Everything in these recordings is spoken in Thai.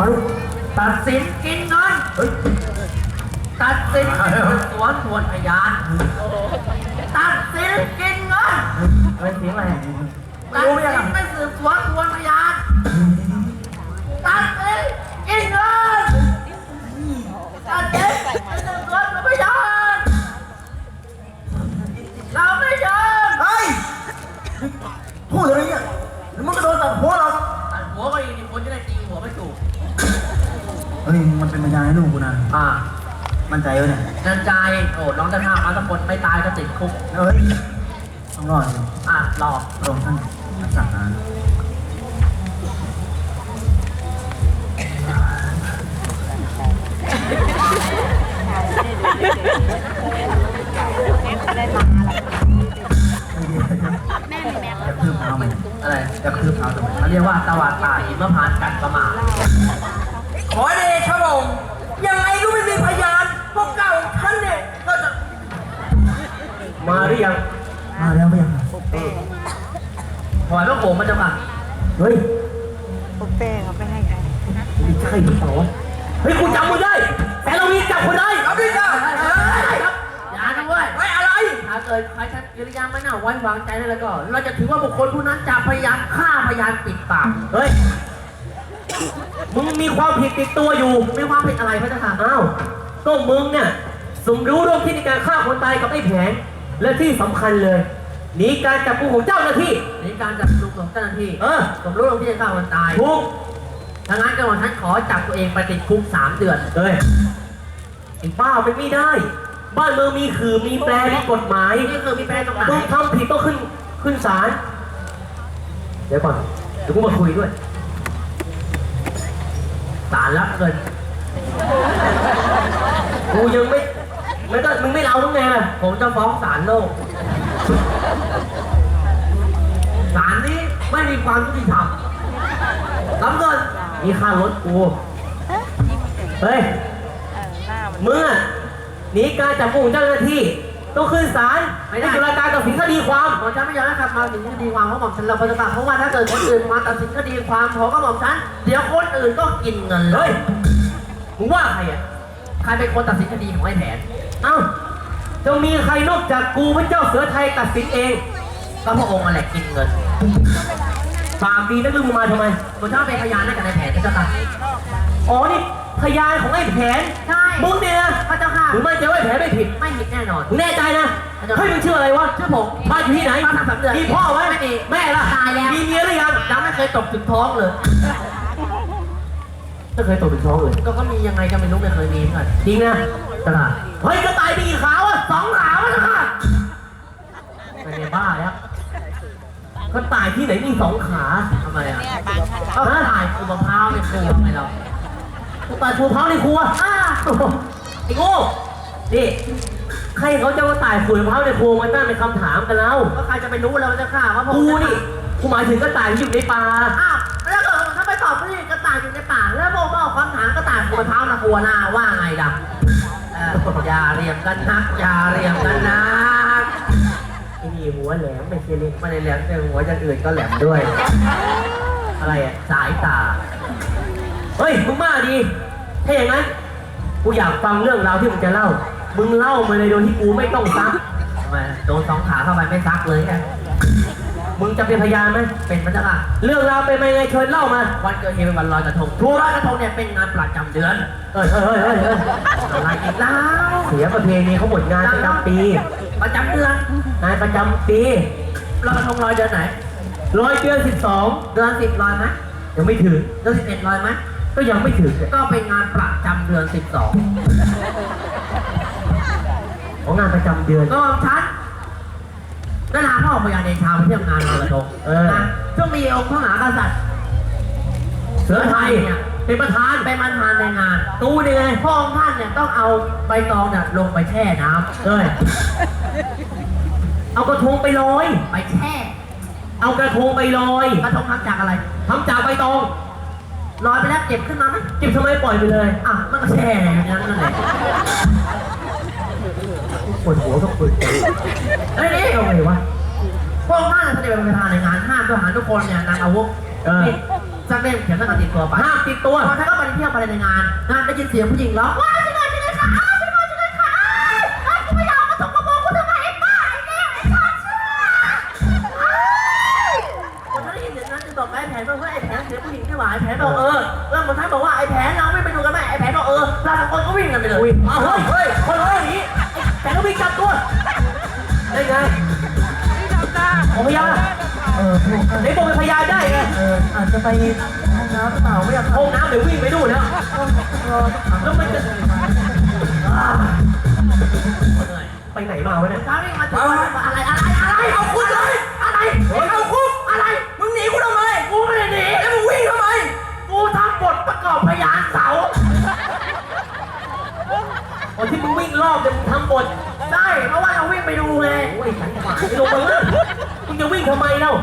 มาลูกตัดสินกินเงินเฮ้ยตัดสินสวนสวนพยานตัดสินกินเงินอะไรเสียงอะไรตัดรู้ไหมสิยังนไปสืบสวนสวนพยาน ฮ้ยมันเป็นพยานให้ลูกกูนะอ่ามั่นใจวะเนี่ยนันใจโอ้น้องจะฆ่ามาสักคนไม่ตายก็ติดคุกเฮ้ยต้องรอดสิอะรอพระองค์ท่านสั่งงานได้มาแล้วแม่มีแม่จะคืบเท้าไหมอะไรจะคืบเท้าทำไมเขาเรียกว่าตะวันตาหิมพานต์กันประมาท ขอเดชะพระองค์ยังไงก็ไม่มีพยานพวกเก่าท่านเนี่ยก็จะมาหรือยังมาแล้วไม่ยังถอยพระโขงมันจะมาเฮ้ยปุเป้เขาไปให้ใครนี่ใช่หรือเปล่าวะเฮ้ยกูจำมึงได้ แต่เรามีจับคนได้รับด้วยจ้าครับอย่านะเว้ยไม่อะไร ถ้าเกิดใครใช้กิริยาไม่น่าไว้วางใจนั่นแล้วก็ เราจะถือว่าบุคคลผู้นั้นจะพยายามฆ่าพยานปิดปาก เฮ้ย มึงมีความผิดติดตัวอยู่มีความผิดอะไรพระเจ้าค่ะอ้าวก็มึงเนี่ยสมรู้ร่วมคิดในการฆ่าคนตายกับไอ้แผนและที่สำคัญเลยหนีการจับกุมของเจ้าหน้าที่ ในการจับลูกของเจ้าหน้าที่เออผมรู้ลงที่จะฆ่าคนตายถูกถ้างั้นก็วันฉันขอจับตัวเองไปติดคุกสามเดือนเฮ้ยไอ้ป้าเป็นไม่ได้ บ้านเมืองมีคือมีแปลมีกฎหมายนี่คือมีแปลตรงไหนมึงทำผิดต้องขึ้นขึ้นศาลเดี๋ยวก่อนเดี๋ยวกูมาคุยด้วย ศาลรับเงินกูยังไม่ไม่ก็มึงไม่เล่าทั้งไงล่ะผมจะฟ้องศาลโลกศาลนี้ไม่มีความยุติธรรมรับเงินมีค่ารถกู เฮ้ยเออหน้ามันมึงอะหนีการจับกุมของเจ้าหน้าที่ ต้องขึ้นศาลไม่ได้ตุลาการตัดสินคดีความ หมอมฉันไม่ยอมให้ใครมาถึงคดีความเพราะหม่อมฉันเราปฏิบัติเพราะว่าถ้าเกิดคนอื่นมาตัดสินคดีความขอก็หม่อมฉันเดี๋ยวคนอื่นก็กินเงินเลเฮ้ยยมึงว่าใครอะ ใครเป็นคนตัดสินคดีของไอ้แผนเอ้าจะมีใครนอกจากกูพระเจ้าเสือไทยตัดสินเองก็พระองค์อะไรกินเงินปากดีนะมึงมาทำไม หมอมฉันเป็นพยานให้กับไอ้แผนพระเจ้าค่ะ อ๋อนี่ พยานของไอ้แผนใช่ มึงเนี่ยนะพระเจ้าค่ะมึงมั่นใจว่าไอ้แผนไม่ผิดไม่ผิดแน่นอน มึงแน่ใจนะเฮ้ยมึงชื่ออะไรวะชื่อผมบ้านอยู่ที่ไหนบ้านสามเดือนมีพ่อไหมไม่มีแม่ล่ะตายแล้ว มีเมียหรือยังยังไม่เคยตกถึงท้องเลย ไม่เคยตกถึงท้องเลย ก็ก็มียังไงก็ไม่รู้ไม่เคยมีเหมือนกันจริงนะตลาดเฮ้ยกระต่ายมีกี่ขาอะสองขาวนะค่ะไม่ได้บ้าแล้วกระต่ายที่ไหนมีสองขาทำไมอะ เนี่ยบางขนาด ก็ถ่ายคือมะพร้าวเนี่ยคือทำไมเรา กระต่ายชูเท้าในครัวอ้าไอ้โง่นี่ใครเขาจะมาต่ายขูดมะพร้าวในครัวมันตั้งเป็นคำถามกันแล้วก็ใครจะไปรู้เราจะฆ่าว่าพวกูนี่กูหมายถึงกระต่ายที่อยู่ในป่าอ้าวแล้วก็ถ้าไปตอบพี่กระต่ายอยู่ในป่าแล้วพวกก็เอาคำถามกระต่ายขูดมะพร้าวนะกลัวหน้าว่าไงล่ะเอออย่าเรียมกันนักอย่าเรียมกันนักไอ้นี่หัวแหลมไม่ใช่เล็กไม่ได้แหลมแต่หัวจะอื่นก็แหลมด้วย อะไรอะสายตา เฮ้ยมึงมาดีถ้าอย่างนั้นกูอยากฟังเรื่องราวที่มึงจะเล่า มึงเล่ามาเลยโดยที่กูไม่ต้องซักทำไมโดนสองขาเข้าไปไม่ซักเลยไงมึงจะเป็นพยานไหมเป็นพระเจ้าค่ะเรื่องราวเป็นมายังไงเชิญเล่ามา วันเกิดเหตุเป็นวันลอยกระทงทัวร์ลอยกระทงเนี่ยเป็นงานประจำเดือนเฮ้ยเฮ้ยเฮ้ยเฮ้ยเฮ้ยอะไรอีกแล้วเสียประเพณีเขาหมดงานประจำปีประจำเดือนงานประจำปีลอยกระทงลอยเดือนไหนร้อยเดือนสิบสองเดือนสิบลอยไหมยังไม่ถึงเดือนสิบเอ็ดลอยไหม ก็ยังไม่ถึงก็เป็นงานประจำเดือนสิบสองของงานประจำเดือน ก็ของฉันได้ลาพ่อพญาเดชาไปเที่ยวงานลอยกระทงเออ นะช่วงมีองค์พระมหากษัตริย์เสือไทยเป็นประธานเป็นประธานในงาน ตู้นี่ไงพระองค์ท่านเนี่ยต้องเอาใบตองเนี่ยลงไปแช่น้ำเอ้ยเอากระทงไปลอย ไปแช่ เอากระทงไปลอยกระทงทำจากอะไร ทำจากใบตอง ลอยไปแล้วเก็บขึ้นมาไหมเก็บทำไมปล่อยไปเลย อะมันก็แช่อย่างนั้นนั่นแหละปวดหัวก็ปวดหัวเฮ้ยนี่เอาไงวะพวกมากเสด็จเป็นประธานในงานห้ามทหารทุกคนเนี่ยนางอาวุธเออนี่สักเล่มเขียนสักกระติดตัวไปห้ามติดตัวพอท่านก็ไปเที่ยวไปในงานงานได้ยินเสียงผู้หญิงร้องว้ายช่ว แผนเสียงผู้หญิงที่หวายแผนบอกเออแล้วหมอท่านบอกว่าไอ้แผนเราไม่ไปดูกันไหมไอ้แผนบอกเออเราสองคนก็วิ่งกันไปเลยเอาเฮ้ยเฮ้ยคนเฮ้ยอย่างนี้ไอ้แต่ก็วิ่งกลับตัวได้ไงผมพยานเออถูกไหนบอกเป็นพยานได้ไงเอออาจจะไปห้องน้ำหรือเปล่าไม่อยากห้องน้ำเดี๋ยววิ่งไปดูนแล้วแล้วมันจะอ่าไปไหนมาวะเนี่ยถ้าวิ่งมาถึงอะไรอะไรอะไรเอาคุณเลยอะไรเอาคุกอะไรมึงหนีกูทำไมกูไม่ได้หนี ประกอบพยานเสาวันที่มึงวิ่งรอบจะมึงทำบทใช่เพราะว่าเราวิ่งไปดูไงโอ้ยฉันจะมาไม่ลงมาเลยมึงจะวิ่งทำไมเล่า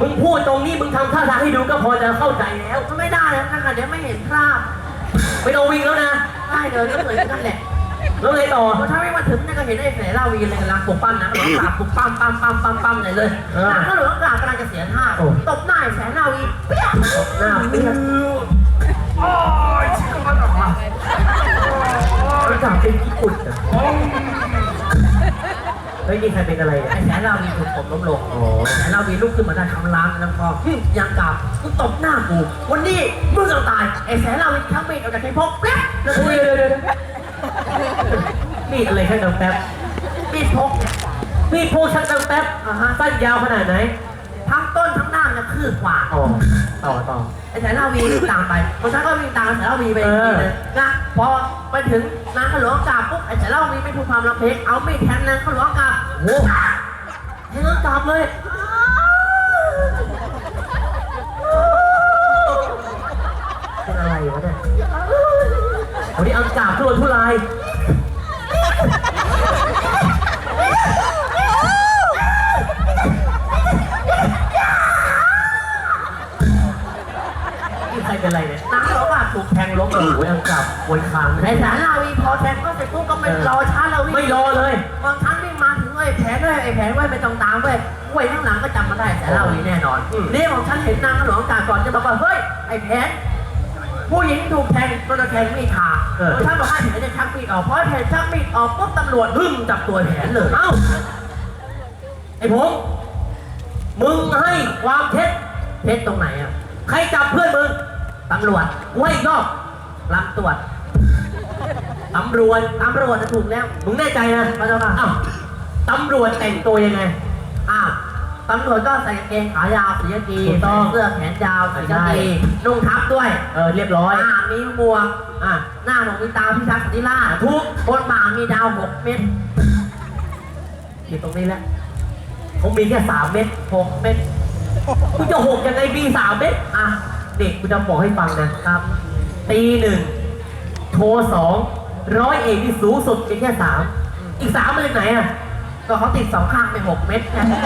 มึงพูดตรงนี้มึงทำท่าทางให้ดูก็พอจะเข้าใจแล้วมันไม่ได้แล้วนะคะเดี๋ยวไม่เห็นภาพไม่ต้องวิ่งแล้วนะ ได้เลยก็เหมือนกันแหละ แล้วไงต่อพอถ้าวิ่งมาถึงเนี่ยก็เห็นไอ้แผลลาวีเลยกำลังปลุกปั้มนะกำลังปราบปลุกปั้มปั้มปั้มปั้มปั้มเลยเลยเออหนังก็เหลือกลางกำลังจะเสียท่าโอ้ตบหน้าไอ้แผลลาวีเปี้ยหน้าเปี้ยนโอ้ยชิคกี้พายออกมารู้จักเป็นญี่ปุ่นเหรอเฮ้ยนี่ใครเป็นอะไรเนี่ยไอ้แผลลาวีถูกตบล้มลงอ๋อแผลลาวีลุกขึ้นมาได้ทำร้านแล้วก็หึยังกลับมึงตบหน้ากู วันนี้มึงจะตายไอ้แผลลาวีทั้งมีดออกจากไอ้พกเปี้ยแล้วเฮ้ยมีดเดี๋ย มีดอะไรแค่ดังแป๊บมีดพกเนี่ยมีดพวกชักดังแป๊บอ่าฮะสั้นยาวขนาดไหน ทั้งต้นทั้งหน้าเนี่ยคืบกว่าอ๋อต่อต่อไอ้แสนลาวีวิ่งตามไปคนนั้นก็วิ่งตามไอ้แสนลาวีไปอีกทีหนึงนะพอไปถึงนางขลวงกราบปุ๊บไอ้แสนลาวีไม่พูดความลำเพกเอามีดแทงนางขลวงกราบโอ้ให้เงินกลับเลยเป็นอะไรวะเนี่ยวันนี้อังกาบทุรนทุรายนี่ ใครเป็นอะไรเนี่ยนางขลวงกราบถูกแทงล้มโอ้เลยโหอังกาบวนคางไอ้แสนลาวีพอแทงก็เสร็จปุ๊บก็ไม่รอช้าแล้ววิ่งไม่รอเลย บางครั้งวิ่งมาถึงไอ้แผลด้วยไอ้แผลด้วยไม่ต้องตามเว้ยเว้ยข้างหลังก็จำมาได้แสนลาวีแน่นอนอืมนี่ของฉันเห็นนางขลวงกราบก่อนจะบอกว่าเฮ้ยไอ้แผลผู้หญิงถูกแทงก็จะแทงมีดขาเพราะฉันบอกให้แผลจะชักมีดออกเพราะไอ้แผลชักมีดออกปุ๊บตำรวจหึ่มจับตัวแผลเลย เอ้า ไอ้ผมมึงให้ความเท็จเพชรตรงไหนอะ ใครจับเพื่อนมึง ตำรวจกูให้อีกรอบรับตรวจ ตำรวจ ตำรวจจะถูกแล้ว มึงแน่ใจนะพระเจ้าค่ะอ้าวตำรวจแต่งตัวยังไงอ้าว ตำรวจก็ใส่กางเกงขายาวสีกากีถูกต้องใส่เสื้อแขนยาวสีกาใช่กีนุ่งทับด้วยเออเรียบร้อย อ่ามีหมวกอะ หน้าหนองมีตาพิทักษ์สันติราชทุกบนบ่ามีดาวหกเม็ดที่ตรงนี้แหละเขามีแค่สามเม็ดหกเม็ดกูจะหกยังไงมีสามเม็ดอะ เด็กกูจะบอกให้ฟังนะครับ ตีหนึ่งโทรสองร้อยเอกที่สูงสุดมีแค่สามอีกสามมาจากไหนอะ ก็เขาติดสองข้างไปหกเม็ดไงมึง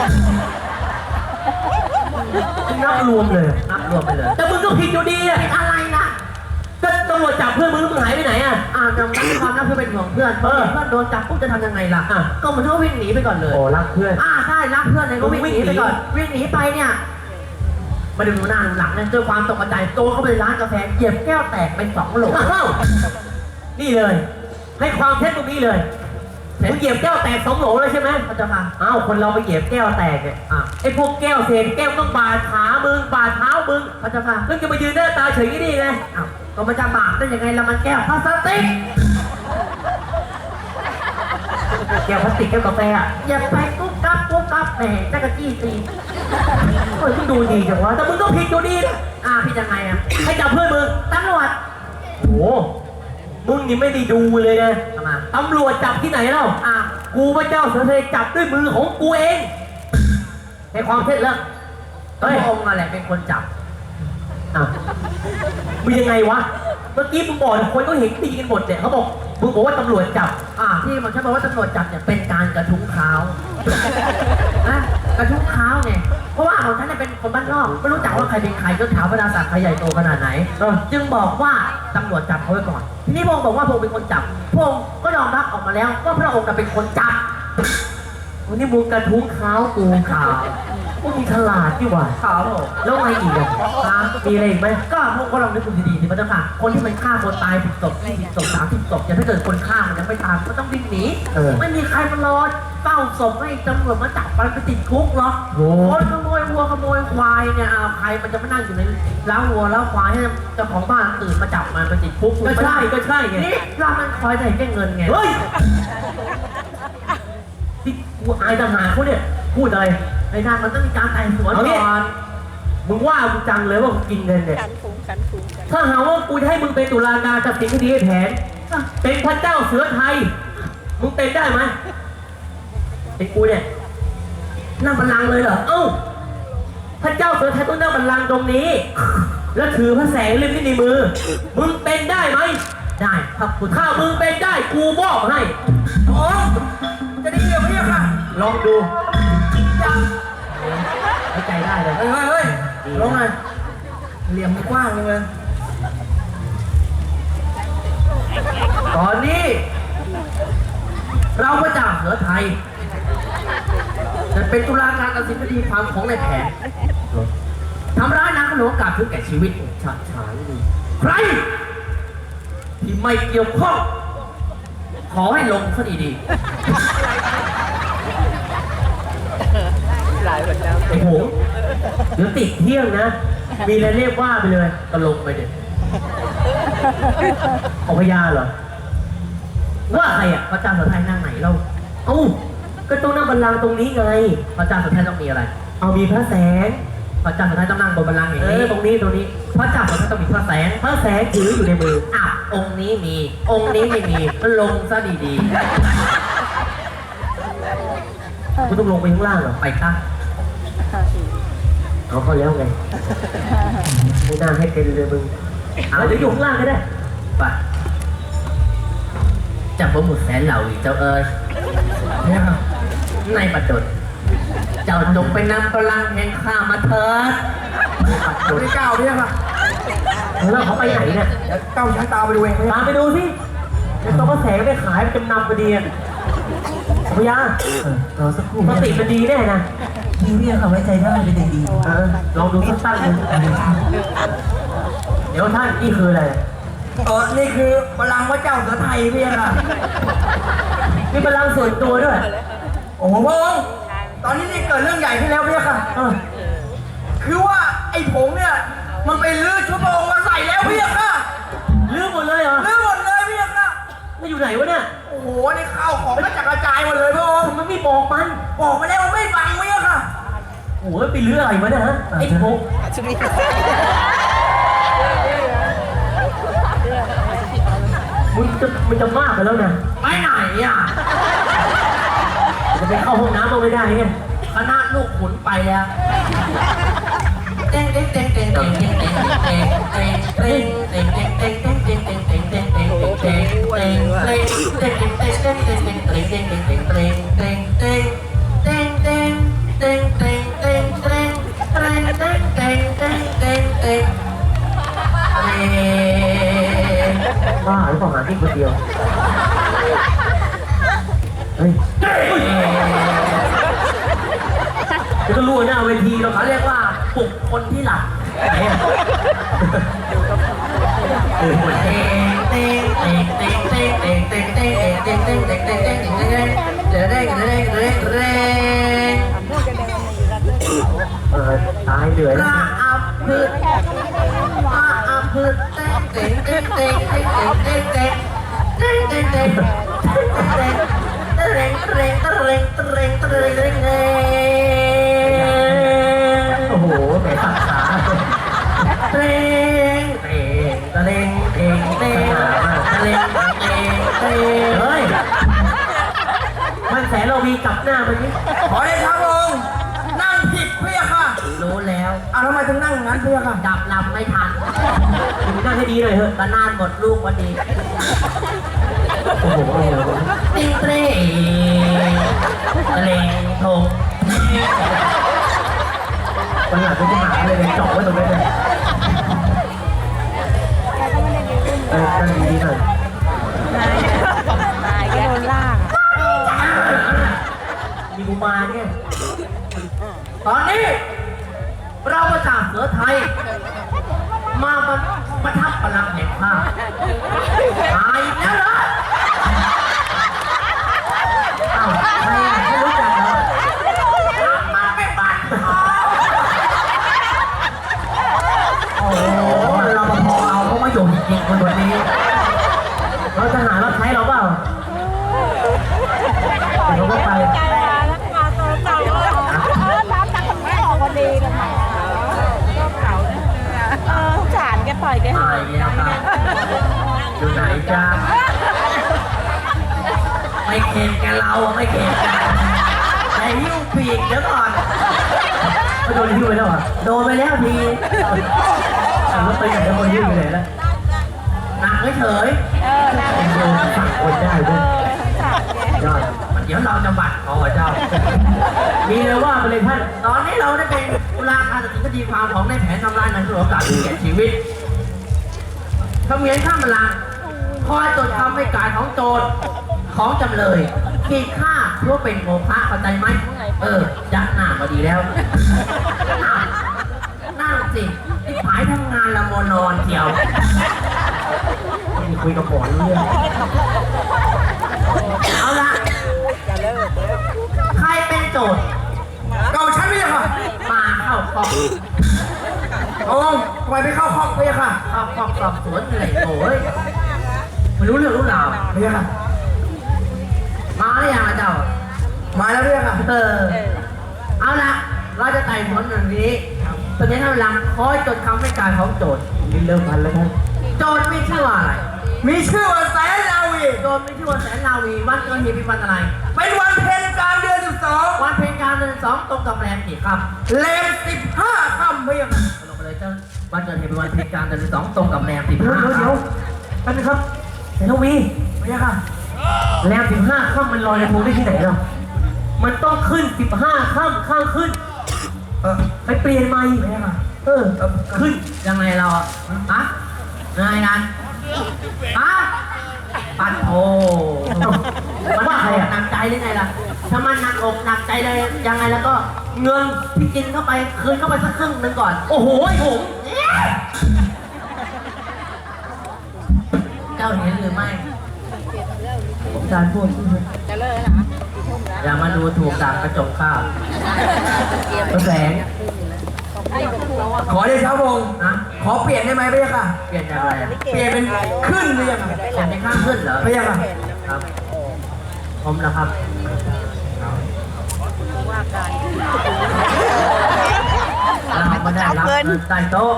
นับรวมเลย นับรวมไปเลย แต่มึงก็ผิดอยู่ดีอะเป็นอะไรล่ะก็ตำรวจจับเพื่อนมึงแล้วมึงหายไปไหนอะอ่าจำได้ความนับเพื่อนเป็นห่วงเพื่อนเออเพื่อนโดนจับปุ๊บจะทำยังไงล่ะ อะ ก็เหมือนเขาวิ่งหนีไปก่อนเลย โอ้รักเพื่อน อ่าใช่รักเพื่อนเลยก็วิ่งหนีไปก่อน วิ่งหนีไปเนี่ยไมาดูหน้าดูหลังเนี่ยด้วยความตกใจโจรเข้าไปในร้านกาแฟเหยียบแก้วแตกไปสองโหลอ้าวนี่เลย ให้ความเท็จตรงนี้เลย มึงเหยียบแก้วแตกสองโหลเลยใช่ไหมพระเจ้าค่ะอ้าวคนเราไปเหยียบแก้วแตกเนี่ยอะไอ้พวกแก้วเศษแก้วต้องบาดขามึงบาดเท้ามึงพระเจ้าค่ะมึงจะมายืนหน้าตาเฉยอย่างนี้ได้ไงอ้าวก็มันจะบาปได้ยังไงละมันแก้วพลาสติกแก้วพลาสติกแก้วกาแฟอะเหยียบไปกุ๊บกับกุ๊บกับแหมจักรจี้ตีเฮ้ยมึงดูดีจังวะแต่มึงก็ผิดอยู่ดีนะอ่าพี่ยังไงอะให้จับเพื่อนมึงตำรวจโอ้โห มึงนี่ไม่ได้ดูเลยนะทำไมตำรวจจับที่ไหนเล่าอ่ากูพระเจ้าเสือทะเลจับด้วยมือของกูเองให้ความเท็จแล้วพระเฮ้ยองค์อะไรเป็นคนจับ อะมึงยังไงวะ เมื่อกี้มึงบอกคนก็เห็นตีกันหมดเนี่ยเขาบอกมึงบอกว่าตำรวจจับ อ่าที่ผมใช้บอกว่าตำรวจจับเนี่ยเป็นการกระทุ้งเท้านะกระทุ้งเท้าไงเพราะว่าของฉันเนี่ยเป็นคนบ้านนอกไม่รู้จักว่าใครเป็นใครก็ถามพระดาศักดิ์ใครใหญ่โตขนาดไหนเออจึงบอกว่าตำรวจจับเขาไว้ก่อน ทีนี้พระองค์บอกว่าพระองค์เป็นคนจับพระองค์ก็ยอมรับออกมาแล้วว่าพระองค์น่ะเป็นคนจับวันนี้มึงกระทุ้งเท้ากูข่าว มึมีฉลาดดีกว่าแล้วไงอีกอะฮะมีอะไรอีกไหมก็พวกก็ลองนึกดูดีๆสิพระเจ้ค่ะ คนที่มันฆ่าคนตายผิดศพที่ผิดศพสามผิดศพอย่าให้เกิดคนฆ่ามันยังไม่ตายก็ต้องวิ่งหนีไม่มีใครมารอเฝ้าศพให้ตำรวจมาจับมัไปติดคุกหรอกคนขโมยวัวขโมยควายเนี่ยอาใครมันจะมานั่งอยู่ในเล้าวัวเล้าควายให้เจ้าของบ้านตื่นมาจับมันไปติดคุกก็ใช่ ก็ใช่ไง นี่เรามันคอยได้แค่เงินไง เฮ้ย ที่กูอายทหารเขาเนี่ย พูดอะไร ไม่ได้มันต้องมีการไต่สวนก่อนมึงว่ากูจังเลยว่ากูกินเงินเนี่ย ขันฟูงขันฟูงกัถ้าหาว่ากูจะให้มึงเป็นตุลาการจับสิงคดีไอ้แผน เป็นพระเจ้าเสือไทย มึงเป็นได้ไหมเป็นกูเนี่ย นั่งบัลลังก์เลยเหรอ เอ้า พระเจ้าเสือไทยต้องนั่งบัลลังก์ตรงนี้ แล้วถือพระแสงเล่มนี้ในมือ มึงเป็นได้ไหม ได้ครับคุณถ้ามึงเป็นได้กูบอบให้ อ๋อ จะได้เกี่ยวไหมเนี่คะลองดู เข้ใจได้เลยเฮ้ยเฮ้ยร้องไงเหลี่ยมกว้างเลยตอนนี้ เรามาจากเหนือไทยจะเป็นตุลาการตัดสินคดีความของในแผนทำร้ายนางหลวงกับถึงแก่ชีวิตฉาฉานใคร ที่ไม่เกี่ยวข้องขอให้ลงซะดี หลายหมดแล้วโอ้โหเดี๋ยวติดเที่ยงนะ มีอะไรเรียกว่าไปเลยตลกไปเด็ดเอาพญาเหรอ ว่าใครอะพระเจ้าสุทัยนั่งไหนเรา เอ้าก็ต้องนั่งบัลลังตรงนี้ไงพระเจ้าสุทัยต้องมีอะไร เอามีพระแสงพระเจ้าสุทัยต้องนั่งบนบัลลังอย่างนี้ตรงนี้ตรงนี้พระเจ้าสุทัยต้องมีพระแสง พระแสงถืออยู่ในมืออ้าองค์นี้มี องค์นี้ไม่มีก็ลงซะดีๆก็ต้องลงไปข้างล่างเหรอไปข้าง เขาเข้าแล้วไงไม่น่าให้เป็นเลยมึงเอาเดี๋ยวอยู่ข้างล่างก็ได้ไปจับประมุดแสนเหล่าอีกเจ้าเอ๋ยเนี่ยครัในปัจจุบเจ้าจงไปนำพลังแห่งข้ามาเถิดตัวที่เก้าเนี่ยครับแล้วเขาไปไหนเนี่ยเดี๋ยวเก้าช้ตาไปดูเองตามไปดูสิแล้วตัวก็แสงไปขายไปจำนำไปเดียนพยารอสักครู่สติมันดีแน่นะ พี่เรียกเอาไว้ใจได้เป็นเด็กดีเลองดูสั้นๆเงเดี๋ยวท่านนี่คืออะไรเออนี่คือพลังพระเจ้าเสือไทยพี่ค่ะมีพลังส่วนตัวด้วย โอ้โหตอนนี้นี่เกิดเรื่องใหญ่ขึ้นแล้วพี่ค่ะคือว่าไอ้ผมเนี่ย มันไปลื้อชุดพระองค์มาใส่แล้วพี่ค่ะลื้อหมดเลยเหรอลื้อันอยู่ไหนวะเนี่ยโอ้โห นี่ข้าวของกระจัดกระจายหมดเลยพ่ะองค์มันไม่บอกมัน บอกมาแล้วมันไม่ฟังเว้ยค่ะโอ้โหไปเรื่องอะไรมาเนี่ยฮะไอ้โป๊ชุมันจะมันจะมากไปแล้วนะไปไหนอะจะไปเข้าห้องน้ำก็ไม่ได้ไงคณะลูกขุนไปแล้วเต้นเต้นเต้นเต้นเต้งเต้งเต้งเต้งเต้งเต้งเต้งเต้ง บ้าหรือเปล่าหาที่คนเดียว เฮ้ยจะก็รู้หน้าเวทีเราเขาเรียกว่าปลุกคนที่หลับปลุก เออตาเร่อยระอับพืชระอับพืชเต้งเต้งเต้งเต้เเต้เเต้เเต้เเต้เเต้เเต้เเต้เเต้เเต้เเต้เเต้เเต้เเต้เเต้เเต้เเต้เเต้เเตรงเฮ้ย มันแสนเรามีกลับหน้ามันนี่ขอเดชะพระองค์นั่งผิดเพี่ยค่ะรู้แล้วเอาทำไมถึงนั่งอย่างนั้นเพี่ยค่ะดับลำไม่ทันมึงนั่งให้ดีหน่อยเถอะกระนานหมดลูกพอดีโอ้โหอะไรวะติงเตรงตะเลงทงวันหลังจะหาเลยเจาะไว้ตรงนี้เลยแกก็ไม่ได้ยืนเออตั้งดีๆหน่อยนาย กอะมีกุมาเนี่ย ตอนนี้ เราประจากเสือไทย มาประประทับพลังแห่งข้าตายแล้วเหรอารแกปล่อยแกตายแล้วครับอยู่ไหนจ้าไม่เข็นกับเราไม่เข็นกันแต่หิ้วปีกเดี๋ยวก่อนเขาโดนทิ้งไปแล้วเหรอะโดนไปแล้วทีอะแล้วไปไหนแล้วคนยื่นไปไหนแล้วหนักเฉยเออนั่งโดนสั่งคนได้เอด้วยอสารแกยอดๆเดี๋ยวเราจะบัดคอเจ้า มีเลยว่าไปเลยท่าน ตอนนี้เราได้เป็นตุลาการตัดสินคดีความของในายแผนทำลายหนังสือโอกาสที่แก่ชีวิต ทำเมียนข้ามบัลลังก์คอยตรวจคำให้การของโจทย์ของจำเลยขีดค่าเพื่อเป็นโมฆะเข้าใจไหม เออยักหน้ามาดีแล้ว นั่งสิที่ผายทำงานละโมนอนเดียวมีคุยกับหมอเรื่องเอาละใครเป็นโจทย์เก่าฉันไม่ใช่ค่ะมาเข้าข้อโอ้ทำไมไม่เข้าห้องไม่ใช่ค่ะ เข้าข้อสอบสวนเลยโอ้ยไม่รู้เรื่องรู้ราวไม่ใช่ค่ะมาหรือยังล่ะเจ้า มาแล้วไม่ใช่ค่ะเออ เอาละเราจะไต่สวนอย่างนี้ตอนนี้ท่านกำลังคอยจดคำให้การของโจทย์มีเริ่มพันแล้วท่านโจทย์มีชื่อว่าอะไร มีชื่อว่าแสนลาวีโจทย์มีชื่อว่าแสนนาวีวันเกิดเหตุเป็นวันอะไร เป็นวันเพ็ญกลางเดือนสิบสองวันเพ็ญกลารเดือนสองตรงกับแรมกี่ค่ำเลมสิบห้าค่ำไม่ใช่ค่ะลงไปเลยเจ้า วันเกิดเหตุเป็นวันเพ็ญกลารเดือนสองตรงกับแรมสิบเดี๋ยวห้าเดี๋ยวเดี๋ยวแป๊บนึงครับแต่ต้องมีไม่ใช่ค่ะแรมสิบห้าค่ำมันลอยกระทงได้ที่ไหนเรามันต้องขึ้นสิบห้าค่ำข้างขึ้น เออไปเปลี่ยนใหม่ไม่ใช่ค่ะเออขึ้นยังไงเราอะฮะยังไงนั้นฮะปัดโอมันว่าใครอะหนักใจหรือไงล่ะถ้ามันหนักอกหนักใจเลยยังไงแล้วก็เงินที่กินเข้าไปคืนเข้าไปสักครึ่งหนึ่งก่อน โอ้โหไอ้ผม เจ้าเห็นหรือไม่ผมการพูดจะเลิกนะอย่ามาดูถูกจากกระจกข้าวพระแสง ขอเดชะพระองค์นะ ขอเปลี่ยนได้ไหมไม่ใช่ค่ะ เปลี่ยนจากอะไรอะเปลี่ยนเป็นขึ้นเลยค่ะเปลี่ยนเป็นข้างขึ้นเหรอไม่ใช่ค่ะครับ ผมนะครับว่าการเรา ไม่ได้รับเงินใต้โต๊ะ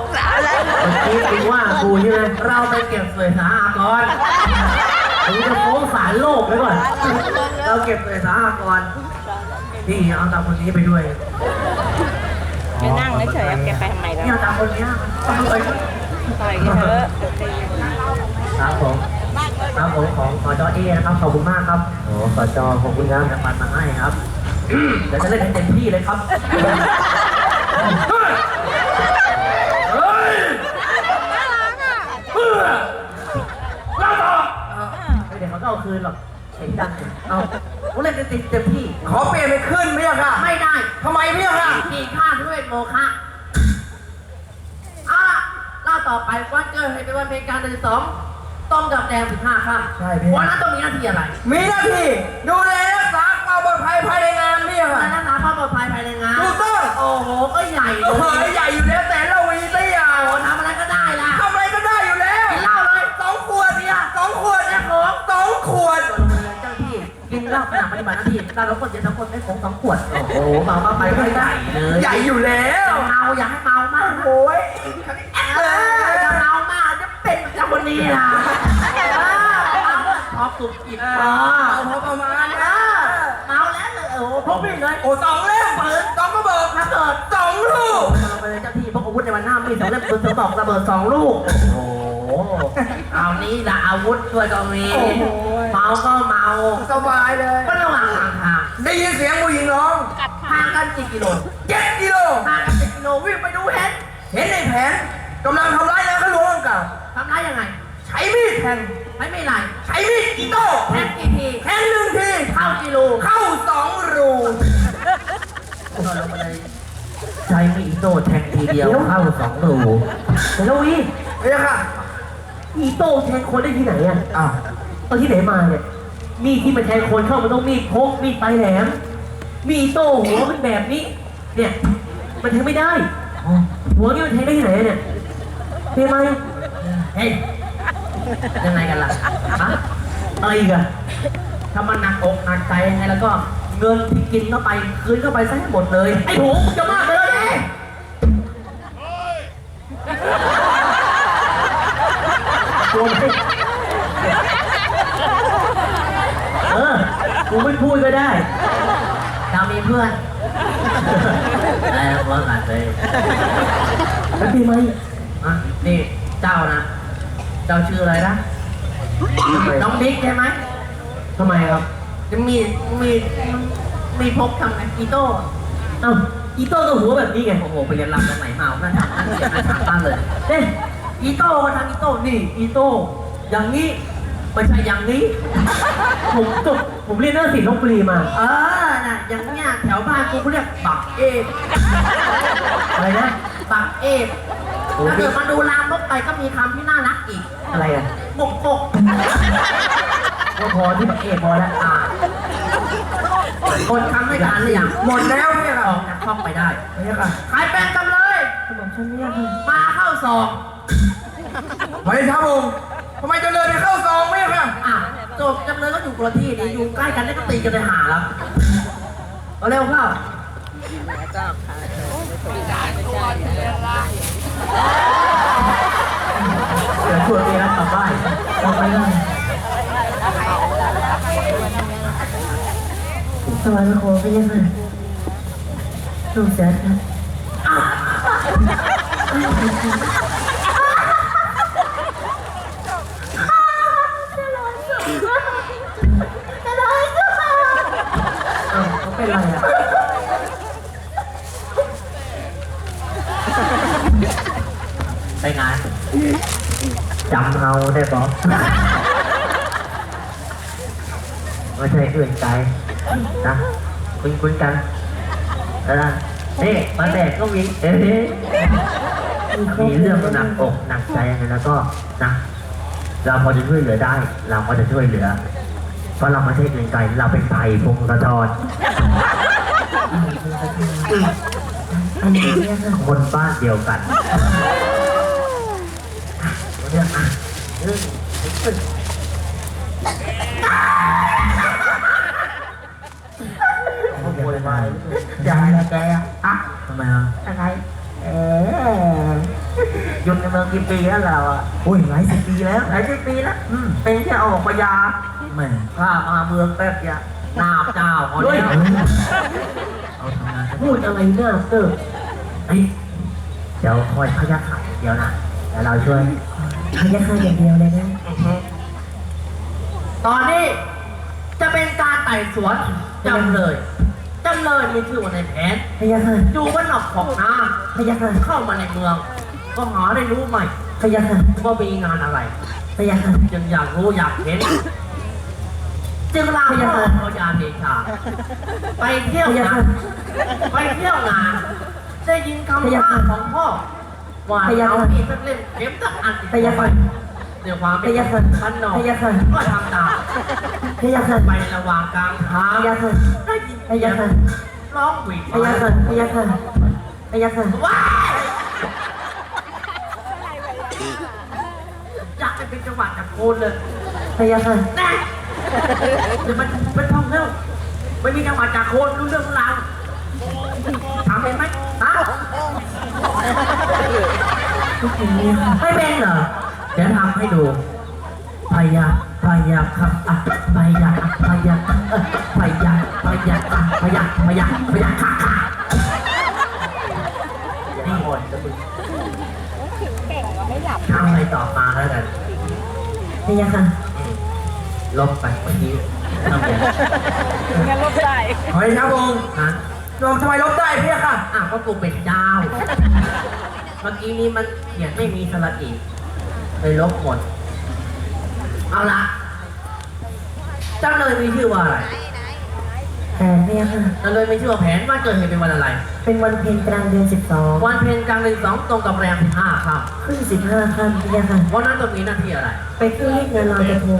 เมื่อกี้คุณว่ากูใช่ไหมเราไปเก็บสวยสาหากรผมจะฟ้องศาลโลกไว้ก่อน เราเก็บสวยสาหากรนี่เอาตามคนนี้ไปด้วยแกนั่งเฉยๆแกไปทำไมแล้วนี่เอาตามคนนี้เอาไปปล่อยกันเถอะครับผมครับผมของขอจอเอนะครับขอบคุณมากครับโอ้ขอจอขอบคุณครับรางวัลมาให้ครับเดี๋ยวจะเล่นให้เต็มที่เลยครับ เดี๋ยวเขาก็เอาคืนหรอกเสียงดังเนี่ยเอาผมเล่นเต็มเต็มที่ ขอเปลี่ยนเป็นขึ้นไม่ใช่ค่ะไม่ได้ทำไมไม่ใช่ค่ะขี่ข้าด้วยโมฆะอะเล่าต่อไปวันเกิดเหตุเป็นวันเพ็ญการเดือนสองต้องกับแดงสิบห้าค่ำใช่พี่ วันนั้นต้องมีหน้าที่อะไร มีหน้าที่ดูแล ล้าขณะปฏิบัติหน้าที่เราทุกคนจะทั้งคนได้ของสองขวด โอ้โหเมาเข้าไปก็ใหญ่เลยใหญ่อยู่แล้วเมาอย่าให้เมามากโอ้ยเออจะเมามากจะเป็นเจ้าคนนี้นะเออเมาพอสุกอิ่มพอเอาพอประมาณเอนะอเมาแล้วเลยโอ้โหพกมีดเลยโอ้สองเล่มเปิดสองก็เบิกระเบิดสองลูกลงไปเลยเจ้าที่พกอาวุธในวันหน้ามีดสองเล่มปืนสองบอกระเบิดสองลูกโอ้โหเอานี้ละอาวุธด้วยก็มี เมาก็เมาสบายเลยก็ระหว่างทางทางได้ยินเสียงผู้หญิงร้องห่างกันกี่กิโลเจ็ดกิโลห่างกันกี่กิโลวิ่งไปดูเห็น เห็นในแผนกำลังทำร้ายนางขลวงเก่าทำร้ายยังไง ใช้มีดแทงไม่ไม่ไรใช้มีดอีโต้แทงกี่ทีแทงหนึ่งทีเข้ากิโลเข้าสองรูโดนลงไปเลยใช้มีดอิโต้แทงทีเดียวเข้าสองรูแต่ละวีพระยาค่ะอีโต้แทงคนได้ที่ไหนอะอ้าว เอาที่ไหนมาเนี่ย มีดที่มันแทงคนเข้ามันต้องมีดพกมีดปลายแหลม มีอีโต้หัวเป็นแบบนี้ เนี่ย มันแทงไม่ได้ หัวนี่มันแทงได้ที่ไหนอะเนี่ยเป็นไหมเฮ้ยยังไงกันล่ะฮะอะไรอีกอะถ้ามันหนักอกหนักใจยังไงแล้วก็เงินที่กินเข้าไปคืนเข้าไปซะให้หมดเลย ไอ้หูมึงจะมากเลยดิโดนไปเออ กูไม่พูดก็ได้เรามีเพื่อนได้แล้วเพื่อนกันเลยแล้วเป็นไหมอะนี่เจ้านะ เจ้าชื่ออะไรนะ น้องบิ๊กใช่ไหมทำไมครับ จะมีมีมีพกทำไงอีโต้เอ้าอีโต้ก็หัวแบบนี้ไง โอ้โห ไปเรียนรำตรงไหนมาเอาหน้าทางนั่นเสียหน้าทางบ้านเลยเอ๊ะอีโต้ก็ทำอีโต้ นี่ อีโต้ อย่างนี้ไม่ใช่อย่างนี้ผมจบ ผมเรียนนักศิลป์ลบบุรีมา เออน่ะอย่างเงี้ยแถวบ้านกูเขาเรียกปักเอฟอะไรนะ ปักเอฟถ้าเกิดมาดูรามลบไปก็มีคำที่น่ารักอีกอะไรอะกกกกก็พอที่ปากเอกพอแล้วอ่าคนทำให้การหรือยังหมดแล้วพระยาอค่ะอกจากห้องไปได้พระยาค่ะใครเป็นจำเลย ขนมฉันไม่ยากเลยมาเข้าซองพระยาองค์ทำไมเจะเลยไปเข้าซองพระยาค่ะอะ จบจำเลยก็อยู่คนละที่นี่อยู่ใกล้กันนี่ก็ตีกันไปหาแล้วเอาเร็วเข้าเดี๋ยวชวนเมียกลับบ้านทำไมล่ะสวัสดีครับพี่ยังไงลูกแจ๊ดครับ คุ้นคุ้นๆกันเออนี่มาแดกก็มีเอ๊ะมีเรื่องหนักอกหนักใจอะไรแล้วก็นะเราพอจะช่วยเหลือได้ เราก็จะช่วยเหลือ เพราะเราไม่ใช่อื่นไกลเราเป็นไผ่พงศธรอันนี้เนี่ยคนบ้านเดียวกันเรื่องอะเรื่อง ไมอะอะไรเออหยุดในเมืองกี่ปีแล้วเราอะโอ้ยหลายสิบปีแล้วหลายสิบปีแล้วอืมเป็นแค่ออกปยาแม่ข้ามาเมืองแป๊บเดียวหน้าเจ้าคนด้วยเดียวเอาทำงานพูดอะไรหน้าเกิดไอ้ยเดี๋ยวคอยพยักขัดเดี๋ยวนะเดี๋ยวเราช่วยพยักขัดอย่างเดียวเลยนะตอนนี้จะเป็นการไต่สวนจำเลย จำเลยมีชื่อว่าในแผนพยักขัดอยู่บ้านนอกของนาพยักขัดเข้ามาในเมือง ก็หาได้รู้ใหม่พยักขัดว่ามีงานอะไรพยักขังอยากรู้อยากเห็นจึงลาพ่อเอายาเดชาไปเที่ยวงานไปเที่ยวงานได้ยินคำว่าของพ่อว่าเอาอีกสักเล่มเข็มสักอันติดตัวไป เดี๋ยวความเป็นพันนอกก็ทำตามพยักขัดไประหว่างกลางทางพยักขัดได้ยินพยักขัดร้องหวีดพยักขัดพยักขัดพยักขัดว้ายอยากจะเป็นจังหวัดจากโคนเลยพยักขัดแน่เดี๋ยวมันมันท่องเที่ยวไม่มีจังหวัดจากโคนรู้เรื่องรู้ราวถามเป็นไหมฮะไม่เป็นเหรอ เดี๋ยวทำให้ดูพยาพยาครับอะพยาพยาเอ่อพยาพยาอะพยาพยาพยาค่ะค่ะนี่หมดแล้วมึงทำอะไรต่อมาแล้วกันพยักขัดลบไปเมื่อกี้ทำไงงั้นลบได้พระยาองค์ฮะลองทำไมลบได้พระยาค่ะอ้าวก็กูเป็นเจ้าเมื่อกี้นี้มันเขียนไม่มีสระอี เลยลบหมด เอาละเจ้าเลยมีชื่อว่าอะไรพแผนเนี่ยค่ะนั่นเลยไม่ชื่อว่าแผนวันเกิดเหตุเป็นวันอะไร เป็นวันเพ็ญกลางเดือนสิบสองวันเพ็ญกลางเดือนสองตรงกับแรมสิบห้าค่ขึ้นสิบห้าค่ำเนี่ยค่ะำวันนั้นตัวมีหน้าที่อะไร ไปเที่ยวเล่นงานลอยกระทง